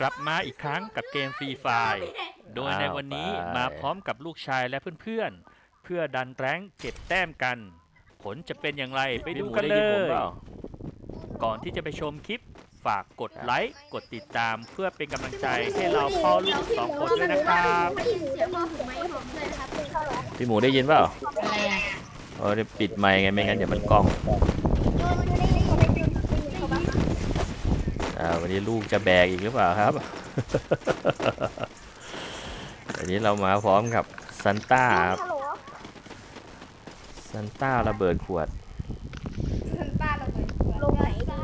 กลับมาอีกครั้งกับเกมฟรีไฟโดยในวันนี้อ้าวไป มาพร้อมกับลูกชายและเพื่อนๆ เพื่อดันแรงเก็บแต้มกัน ผลจะเป็นอย่างไรไปดูกันเลพี่หมูได้ยินผมยเปล่าก่อนที่จะไปชมคลิป ฝากกดไลค์ กดติดตามเพื่อเป็นกำลังใจให้เราพ่อลูกสองคนด้วยนะครับ ได้ยินเสียงพ่อผมไหมหอมเลยนะครับ พี่หมูได้ยินเปล่าอะไรอะเออเดี๋ยวปิดไมค์ไงไม่งั้นเดี๋ยวมันกล้องอ่า วันนี้ลูกจะแบกอีกหรือเปล่าครับ วันนี้เรามาพร้อมกับซันต้าครับซันต้าระเบิดขวดป้าเราไปลงไหนดี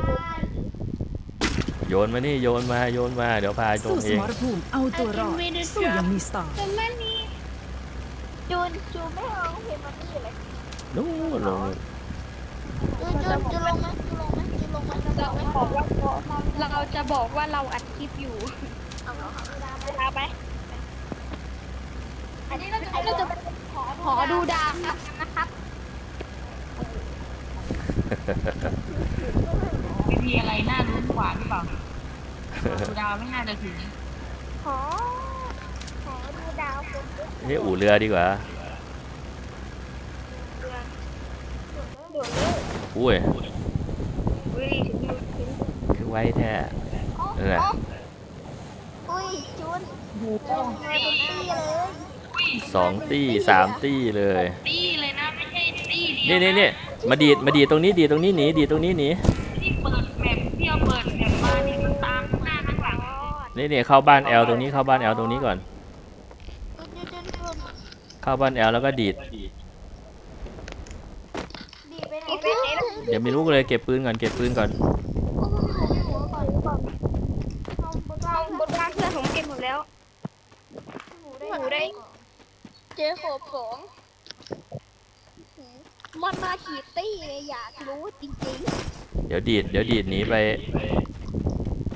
โยนมานี่โยนมาโยนมา เดี๋ยวพาลสู้งสเองมรภูมิเอาตัวรอดสู้อยังมีสไตล์แต่แม่นี่จูนจูนไม่เอาเพลงมันนี่เลยนู้นลงจูนจูนจูนลงไหม เราบอกว่าเราจะบอกว่าเราอัดคลิปอยู่เอาเหรอเวลาไหมอันนี้เราจะเราจะขอขอดูดาวนะครับไม่มีอะไรน่ารุ้นกว่าหรือเปล่าดูดาวไม่น่าจะถึงขอขอดูดาวผมด้วยเฮ้อู่เรือดีกว่าอุ้ย อุ้ยถึงดูถึงคือไว้แท้นั่นแหละอุ้ยจูนดูลงมาเป็นตี้เลยสองตี้สามตี้เลย ตี้เลยนะไม่ใช่ตี้นี่นี่นี่มาดีดมาดีดตรงนี้ดีดตรงนี้หนีดีดตรงนี้หนีที่เปิดแมปเที่ยวเปิดแมปมานี่มันตามหน้าข้างหลังนี่นี่เข้าบ้านแอลตรงนี้เข้าบ้านแอลตรงนี้ก่อนจูนจูนจูนจูนเข้าบ้านแอลแล้วก็ดีดไปไหนไปไหนล่ะ เดี๋ยวไม่รู้เลยเก็บปืนก่อนเก็บปืนก่อนโอ้โหหัวก่อนก่อนเอาบนล่างบนบ้านเพื่อนผมเก็บหมดแล้วหมูได้หมูได้ เจอโขบสองมันมาขีดตี้เลยอยากรู้จริงเดี๋ยวดีดเดี๋ยวดีดหนีไป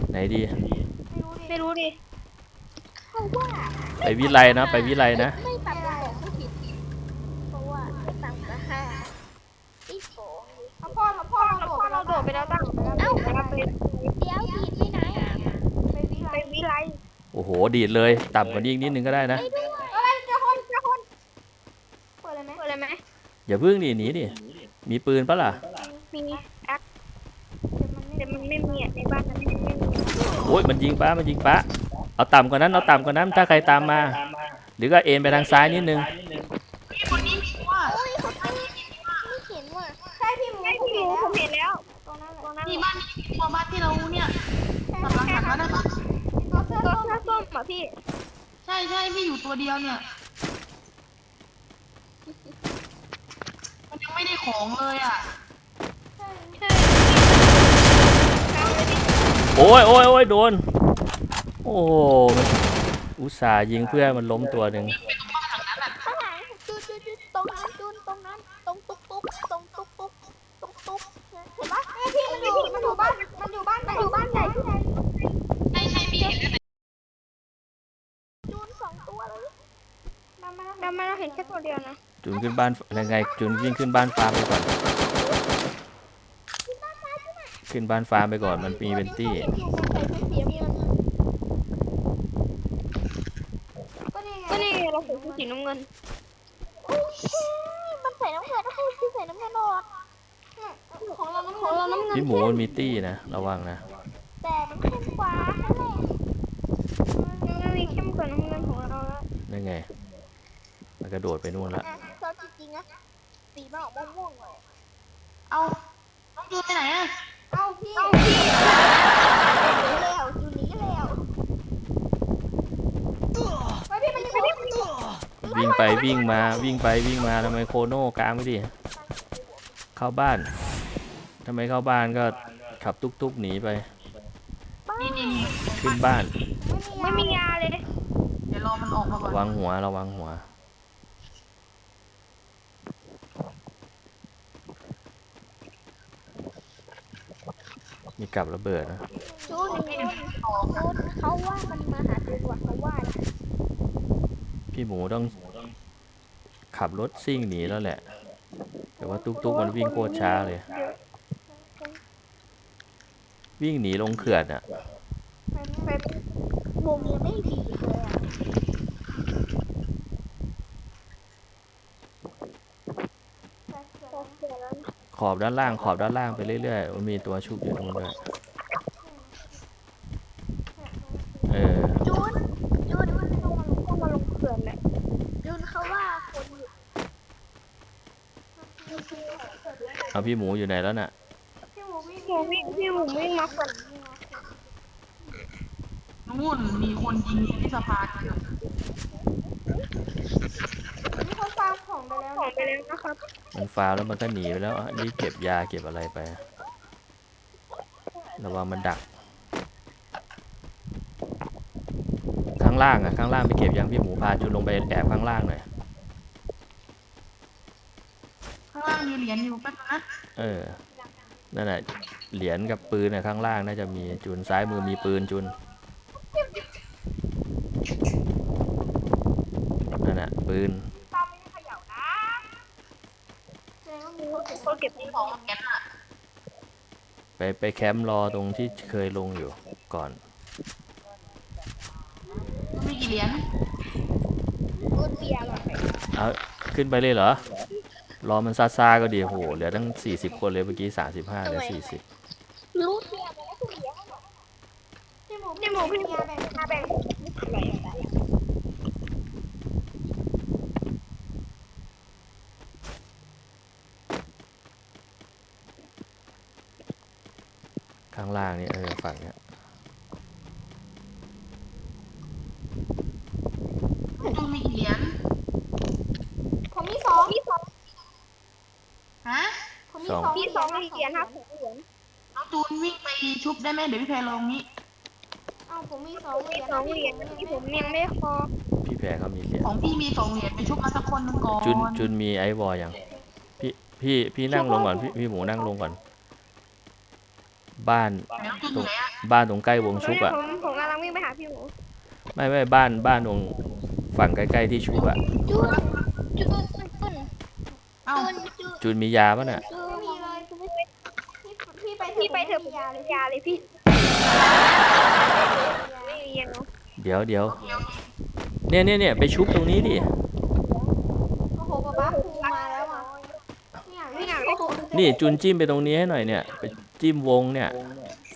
ไหนดี ๆ ไม่รู้ดิเพราะว่า ไปวิไลนะไปวิไลนะ ไม่ต่ำกว่าสองผู้ผิด เพราะว่า ไม่ต่ำกว่าห้าที่สอง เอาพ่อเราพ่อเราโดด เราโดดไปแล้วตั้งเอ้าไป เดี๋ยวดีดที่ไหนไปวิไล ไปวิไล โอ้โห ดีดเลยต่ำกว่านี้อีกนิดนึงก็ได้นะ เอ้ยเจ้าคนเจ้าคนเปิดเลยไหมเปิดเลยไหมอย่าพึ่งดิหนีดิมีปืนปะล่ะมีแอคแต่มันไม่มีอะในบ้านมันไม่มีโอ้ยมันยิงป้ามันยิงป้าเอาต่ำกว่านั้นเอาต่ำกว่านั้นถ้าใครตามมา หรือก็เอ็นไปทางซ้ายนิดนึง อส้มอะพี่ ใช่ใช่พี่อยู่ตัวเดียวเนี่ยมันยังไม่ได้ของเลยอะใช่ใช่เอาเลยพี่โอ้ยโอ้ยโอ้ยโดน โอ้โหมันอุตส่าห์ยิงเพื่อนมันล้มตัวหนึ่งข้างหลังจูนจูนจูนตรงนั้นจูนตรงนั้นตรงตุ๊กตุ๊กตรงตุ๊กตุ๊กตรงตุ๊กเห็นปะไอ้พี่มันอยู่มันอยู่บ้านมันอยู่บ้านมันอยู่บ้านใหญ่ที่ไหน ใช่ใช่พี่เห็นแล้วแต่ จูนสองตัวเลยมามา เราไม่เราเห็นแค่ตัวเดียวนะ จูนขึ้น บ้านยังไงจูนวิ่งขึ้นบ้านฟาร์มไปก่อน ขึ้นบ้านฟาร์มไปก่อนมันมีเป็นตี้อยู่มันใส่ชุดสีน้ำเงินก็นี่ไงก็นี่ไงเราใส่ชุดสีน้ำเงินโอ้ยมันใส่น้ำเงินให้พี่ใส่น้ำเงินออกเนี่ยของเราน้ำของเราน้ำเงินพี่หมูมันมีตี้นะระวังนะ แต่มันเข้มกว่านั่นแหละมันมีเข้มกว่าน้ำเงินของเราแล้วนั่นไง มันกระโดดไปนู่นละ นะสีมันออกม่วงๆหน่อยเอาน้องจูนไปไหนอะเอาพี่เอาพี่หนีแล้วจูหนีแล้วไปพี่มันจะไปวิ่งไปวิ่งมาวิ่งไปวิ่งมาทำไมโคโน่กลางไม่ดิเข้าบ้านทำไมเข้าบ้านก็ขับตุ๊กๆหนีไปนี่นี่นี่ขึ้นบ้าน ไม่มียาเลย เดี๋ยวรอมันออกมาก่อระนวังหัวระวังหัว มีกับระเบิดนะจูนจูนจูนเขาว่ามันมาหาจูนว่ะเขาว่านะพี่หมูต้องขับรถซิ่งหนีแล้วแหละ แต่ว่าตุ๊กๆมันวิ่งโคตรช้าเลย วิ่งหนีลงเขื่อนอะไปไปวงยังไม่บีเลยอะเสียแล้ว ข อบด้านล่างขอบด้านล่างไปเรื่อยๆมันมีตัวชุบอยู่ตรงนู้นด้วยเออจูนจูนมันต้องมาลงต้องมาลงเขื่อนแหละจูนเขาว่าคนอยู่เอาพี่หมูอยู่ไหนแล้วน่ะพี่หมูวิ่งหมูวิ่งพี่หมูวิ่งมาคนนู่นมีคนยิงที่สะพานอยู่นี่เขาฟาร์มของ ไปแล้วของไปแล้วนะครับมันฟาวแล้วมันก็หนีไปแล้วอะนี่เก็บยาเก็บอะไรไป ระวังมันดัก ข้างล่างอะข้างล่างไปเก็บยังพี่หมูพาจุนลงไปแอบข้างล่างหน่อยข้างล่างมีเหรียญอยู่แป๊บนึงนะเออนั่นแหละเหรียญกับปืนน่ะข้างล่างน่าจะมีจุนซ้ายมือมีปืนจุนนั่นแหะปืน เขาเก็บมีสองเหรียญอะไปไปแคมป์รอตรงที่เคยลงอยู่ก่อน มีกี่เหรียญกูเบียร์มาเอาขึ้นไปเลยเหรอ รอมันซาซาๆก็ดีโหเหลือตั้ง 40 คนเลยเมื่อกี้ 35เหลือ40 รู้เบียร์ไปแล้วกูเบียร์พี่หมูพี่หมูพี่หมูแบ่งมาแบ่ง ข้างล่างนี่เออฝั่งเนี้ย จูนมีกี่เหรียญ ผมมีสอง พี่สอง ฮะ ผมมี สองพี่สองเหรียญครับสองเหรียญน้องจูนวิ่งไปชุบได้ไหมเดี๋ยวพี่แพรลงนี้ เอ้าผมมีสองเหรียญสองเหรียญที่ผมยังไม่พอพี่แพรเขามีเหรียญของพี่มีสองเหรียญไปชุบมาสักคนหนึงก่อนจุนจุนมีไอวอลยังพี่พี่พี่นั่งลงก่อนพี่พี่หมูนั่งลงก่อน บ้านเดี๋ยวจูนอยู่ไหนอะบ้านตรงใกล้วงชุบอะ ผมผมกำลังวิ่งไปหาพี่หมูไม่ไม่บ้านบ้านตรงฝั่งใกล้ๆที่ชุบอะ จุนจุนจุนเอ้าจุนจุนจุนมียาป่ะน่ะไม่มีเลย พี่พี่ไปพี่ไปเถอะผมม่มียาเลยยาเลยพี่ไม่มียังเดี๋ยวเดี๋ยวเนี่ยเนี่ยเนี่ยไปชุบตรงนี้ดิ โอ้โหป๊าป๊าครูมาแล้วอะไม่อยากเล่นโอ้โหนี่จุนจิ้มไปตรงนี้ให้หน่อยเนี่ยไปจิ้มวงเนี่ย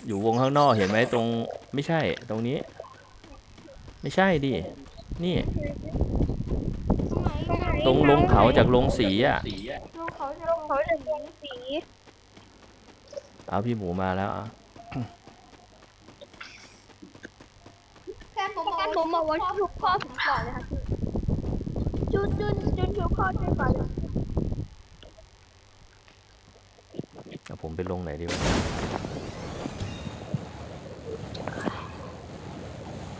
อยู่วงข้างนอกเห็นไหมตรงไม่ใช่ตรงนี้ ไม่ใช่ดิ นี่ ตรงไหนตรงลงเขาจากลงสีอะลงเขาจะลง เขาจะลงสี เอาพี่หมูมาแล้วอะแฟนผมการผมบอกว่าชุบพ่อผมก่อนเลยค่ะจุนจุนจุนชุบพ่อจุนก่อนเลยเอาผมไปลงไหนดีวะ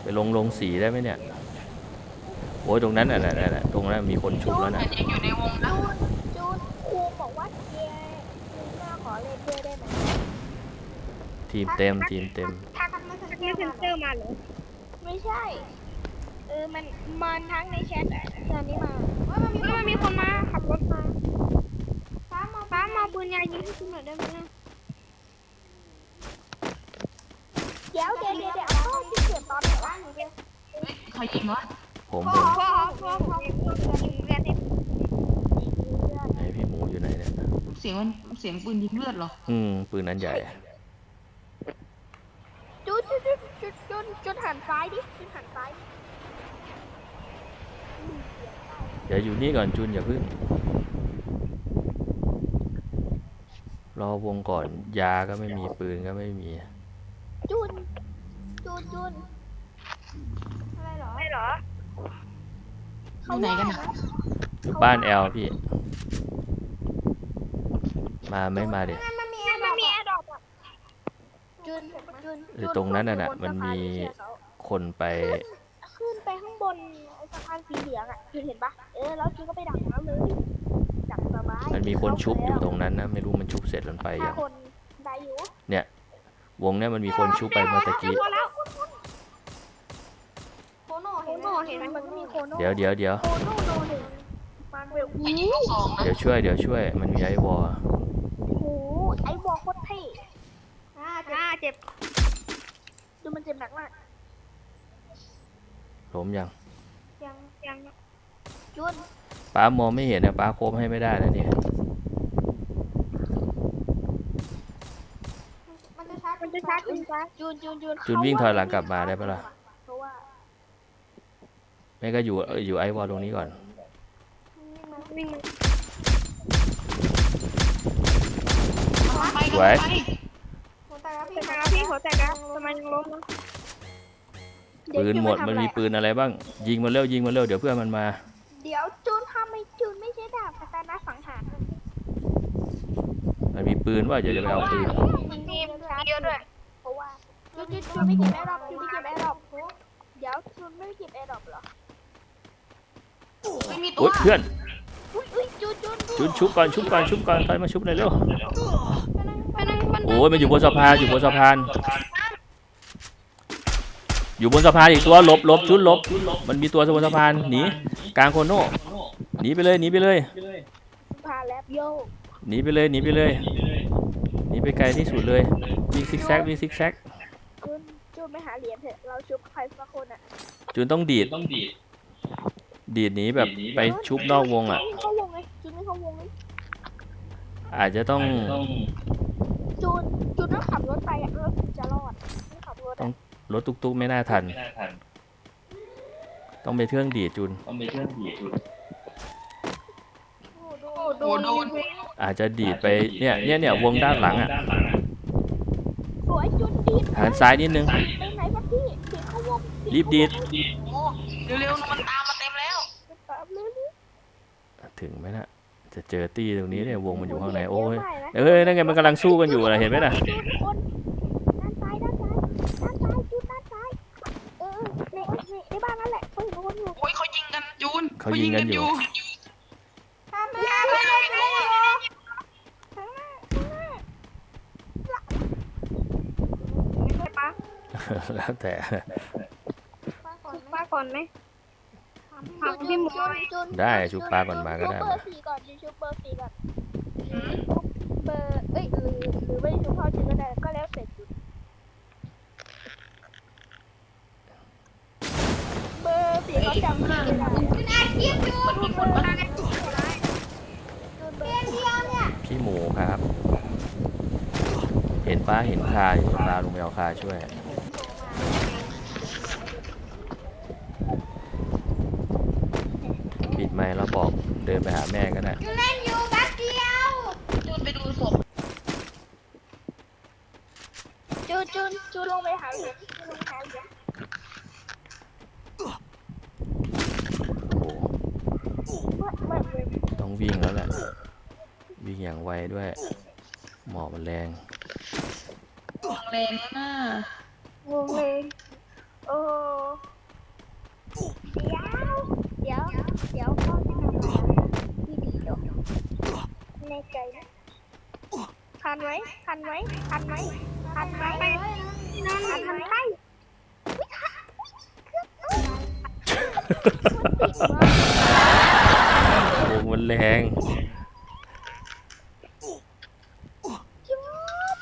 ไปลงลงสีได้ไหมเนี่ย โอ้ยตรงนั้นน่ะน่ะน่ะน่ะตรงนั้นมีคนชุบแล้วนะยังอยู่ในวงนะ จูนครูบอกว่าเจจูนหน้าขอเล่นด้วยได้ไหม ทีมเต็มทีมเต็ม ทักไม่เซนเซอร์มาเหรอไม่ใช่ เออ มันมันทั้งในแชทอะตอนนี้มาว่ามันมีมันมีคนมาขับรถมาฟ้ามาป้ามาปืนยายิงให้คุณหน่อยได้ไหมเดี๋ยวเดี๋ยวเดี๋ยวเดี๋ยวเอาที่เสียบตอนไหนวะเฮ้ยใครยิงวะผมผพ่อมพ่อพ่อพ่อยิงเลือดให้ไหนพี่หมูอยู่ไหนเนี่ยเสียงมันเสียงปืนยิงเลือดเหรอ อืมปืนนั้นใหญ่จุด จุดจุดจุดจุดจุดหันซ้ายดิจุดหันซ้ายเดี๋ยวอยู่นี่ก่อนจุนอย่าพึ่ง รอวงก่อนยาก็ไม่มีปืนก็ไม่มี จุนจุนจุนอะไรเหรอไม่เหรออยู่ไหนกันอะ อยู่บ้านแอลพี่ มาไม่มาเด็มันมีมันมีแอร์ดรอปอะ จุนจุนหรือตรงนั้นน่ะน่ะมันมี คนไป ขึ้นไปข้างบนไอ้สะพานสีเหลืองอะจุนเห็นปะเออแล้วจุนก็ไปดักน้ำเลยดักสบายมันมีคนชุบอยู่ตรงนั้นนะ ไม่รู้มันชุบเสร็จมันไปห้ายังคนได้อยู่วงเนี้ยมันมีคนชุบไปเมื่อตะกี้พอแล้วโคโน่โคเห็นไหมโน่เห็นไหมมันก็มีโคโน่เดี๋ยวเดี๋ยวเดี๋ยวโคโน่โนหนึ่งมันแบบใครยิงลูกสองนะเดี๋ยวช่วยเดี๋ยวช่วย มันมีไอวอลโอ้โหไอ้วอลโคตรเท่ อ่าอ่าเจ็บ ดูมันเจ็บหนักมาก ล้มยังยังยังจุนป้ามองไม่เห็นนะป้าโคบให้ไม่ได้นะเนี่ยมันจะชาร์จมันจะชาร์จจุนชาร์จจุนจุนจุนจุนวิ่งถอยหลังกลับมาได้ปะล่ะเพราะว่าไม่ก็อยู่เอออยู่ไอวอลตรงนี้ก่อน วิ่งมันไปสวยไปหัวแตกแล้วแต่ พี่นะพี่หัวแตกนะทำไมยังล้มนะปืนหมดมันมีปืนอะไรบ้าง ยิงมันเร็วยิงมันเร็วเดี๋ยวเพื่อนมันมา เดี๋ยวจูนทำไมจูนไม่ใช่ดาบแต่นะสังหารมันมีปืนว่าเดี๋ยวจะไปเอาปืนมันมีชาร์จเยอะด้วยเพราะว่าจูนจูนจูนไม่เก็บแอร์ดรอปจูนไม่เก็บแอร์ดรอปเดี๋ยวจูนไม่เก็บแอร์ดรอปเหรอไม่มีตัอุ๊วยเพื่อนอุ้ยอุ้ยจูนจูนจุนชุบก่อนชุบก่อนชุบก่อนถอยมาชุบหน่อยเร็วไปนั่งมัน โอ้ยมันอยู่บนสะพานอยู่บนสะพาน อยู่บนสะพานอีกตัวหลบหลบชุดหลบ มันมีตัวบนสะพานหนีกลางโคโน่หนีไปเลยหนีไปเลยพาแลบโยหนีไปเลยหนีไปเลยหนีไปไกลที่สุดเลยวิ่งซิกแซกวิ่งซิกแซกจูนจูนไปหาเหรียญเถอะเราชุบใครสักคนอะจุนต้องดีดดีดหนีแบบไปชุบนอกวงอะไม่เข้าวงไงจูนไม่เข้าวงเลยอาจจะต้อง จูนจูนต้องขับรถไปอะรถถึงจะรอดไม่ขับรถอะรถตุกๆไม่น่าทันต้องไปเครื่องดีดจุนโอ้โดโอ้นโดน อาจจะดีดไปเนี่ยเนี่ยเนี่ยวงด้านหลังอะ สวยจูนดีดหันซ้ายนิดนึง ไปไหนครับพี่เสียงเข้าวงรีบดีดโอ้เร็วๆมันตามมาเต็มแล้ว ตามเลย ถึงไหมนะ จะเจอตี้ตรงนี้เนี่ยวงมันอยู่ข้างในโอ้ยเะนะเอ้ยนั่นไงมันกำลังสู้กันอยู่นะเห็นไหมน่ะจูนคนด้านซ้ายด้านซ้ายด้านซ้ายจูนด้านซ้ายเออในในในบ้านนั่นแหละเขาเห็นคนอยู่โอ้ยเขายิงกันจูนเขายิงกันอยู่ทำไม่ได้ไม่ได้ไม่ได้ข้างหน้าข้างหน้าไม่ใช่ปะแล้วแต่ป้าก่อนไหม ถามพี่หมวยได้ชุบปลาก่อนมาก็ได้ชุบเบอร์สี่ก่อนดิชุบเบอร์สี่ก่อนเบอร์เอ้ยหรือหรือไม่ได้ชุบพ่อชุบก็ได้ก็แล้วแต่จุดเบอร์สี่เขาจำไม่ได้คุณอาเทียบอยู่มันมีคนบ้างจุดเบอร์เดียวเนี่ยพี่หมูครับ เห็นป้าเห็นคาอยู่ปลาลงไปเอาคาช่วย ปิดไมค์แล้วบอกเดินไปหาแม่ก็ได้อยู่เล่นอยู่แป๊บเดียวจูนไปดูศพจูนจูนจูนลงไปหาเหรียญจูนลงไปหาเหรียญโอ้โหไม่ไม่ไม่ต้องวิ่งแล้วแหละ วิ่งอย่างไวด้วย หมอกมันแรง แรงนะ งงเลยโอ้เดี๋ยว เดี๋ยว เดี๋ยวพ่อจะทำอะไรที่ดีเดี๋ยว ในใจนะทันไหมทันไหมทันไหมทันไหมทันทันไหมไม่ทันติดมากวงมันแรงจูน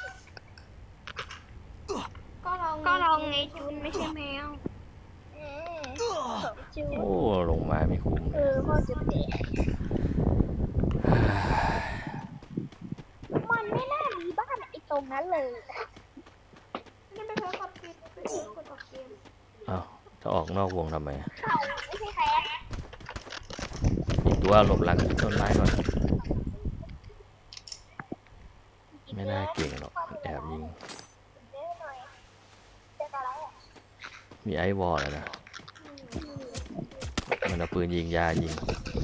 ก็ลองก็ลองไงจูนไม่ใช่แมวสองจูนโอ้ ลงมาไม่คุ้มเออพ่อจะเตะมันไม่น่ามีบ้านไอ้ตรง นั้นเลยนี่ไปเพิ่มกดปิดไปเพิ่มกดออกเกมอ้าวจะออกนอกวงทำไมเขาไม่ใช่แพ้อีกตัวหลบหลังต้นไม้ก่อน ไม่น่าเก่งหรอกแอบยิงเยอะหน่อยจะอะไรอะมีไอวอลแล้วนะ มันเอาปืนยิงยายิง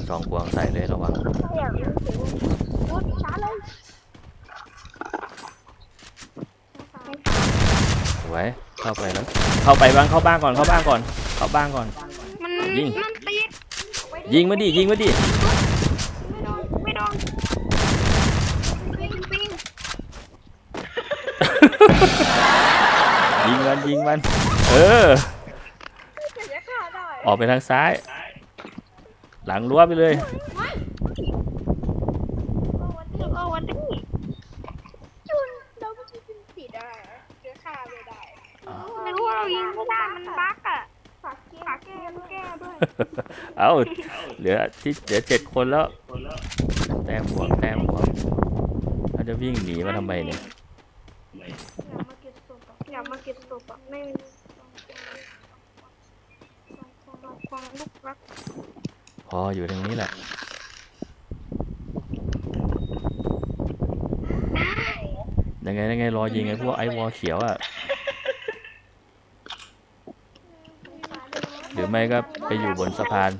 สองพวงใส่เลยระวังถ้าอยากรู้สึกยุดช้าเลย ส วยเข้าไปแล้ว เข้าไปบ้างเข้าบ้านก่อนเข้าบ้านก่อน เข้าบ้านก่อน มันยิง มันติดยิงมาดิยิงมาดิไม่โดนไม่โดนวิ่งวิ่งยิงมันยิงมัน เออจะฆ่าได้ออกไปทางซ้าย หลังรั้วไปเลยเอาวันนี้จุนเราไม่ใช่เป็นติดอะไรจะฆ่าไม่ได้ ไม่รู้ว่าเรายิงไม่ได้มันบั๊กอะฝากเกมเกมเอาเหลือที่เหลือเจ็ดคนแล้ว แต้มบวกแต้มบวกเขาจะวิ่งหนีมาทำไมเนี่ยอยากมาเก็บศพอะไม่มีความลูกรักพออยู่ตรงนี้แหละยังไงยังไงรอยิงไอ้พวกไอ้วอลเขียวอะ หรือ ไม่ก็ไปอยู่บนสะพาน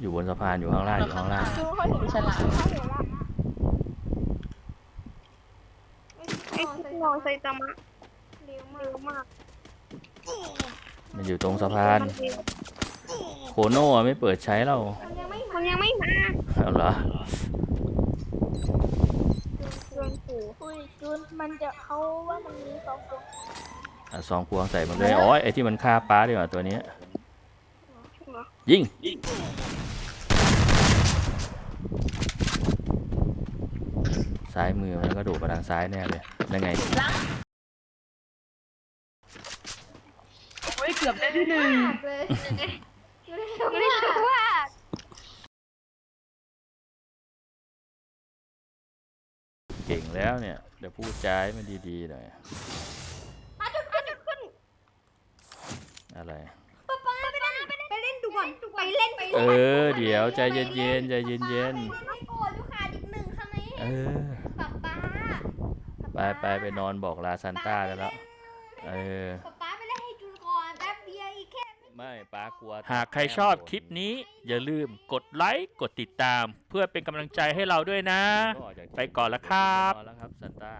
อยู่บนสะพานอยู่ข้างล่างอยู่ข้างล่างจูนเขาเห็นฉลามเขาเห็นละไอ้พวกนอนไซตามะเร็วมาเร็กวมากมันอยู่ตรงสะพานมันเร็วโคโน่อะไม่เปิดใช้เรามันยังไม่มันยังไม่มาเอาเหรอเรื่องปู่อุ้ยจูนมันจะเขาว่ามันมีสองคน อะซองพวงใส่มันเลยอ๋อไอ้ที่มันฆ่าป้าดีกว่าตัวเนี้ยเหรอยิงซ้ายมือมันก็โดดมาทางซ้ายแน่เลยยังไงโอ้ยเกือบได้ที่หนึ่งเลยจูนไม่ได้รู้ว่าเก่งแล้วเนี่ย เดี๋ยวพูดจาให้มันดีๆหน่อย อะไรไปเล่นดูก่อนไปเล่นไปเออ เดี๋ยวใจเย็นๆใจเย็นไม่โกรธลูกค้าอีกหนึ่งครั้งนี้ๆเออ ป๊าป๊าไปไปไปนอนบอกลาซานต้าได้แล้ว เออ ป๊าป๊าไปเล่นให้จูนก่อนแป๊บเดียวอีกแค่ ไม่ป้ากลัวหากใครชอบคลิปนี้ อย่าลืมกดไลค์กดติดตาม เพื่อเป็นกำลังใจให้เราด้วยนะ ไปก่อนละครับนอนแล้วครับซานต้า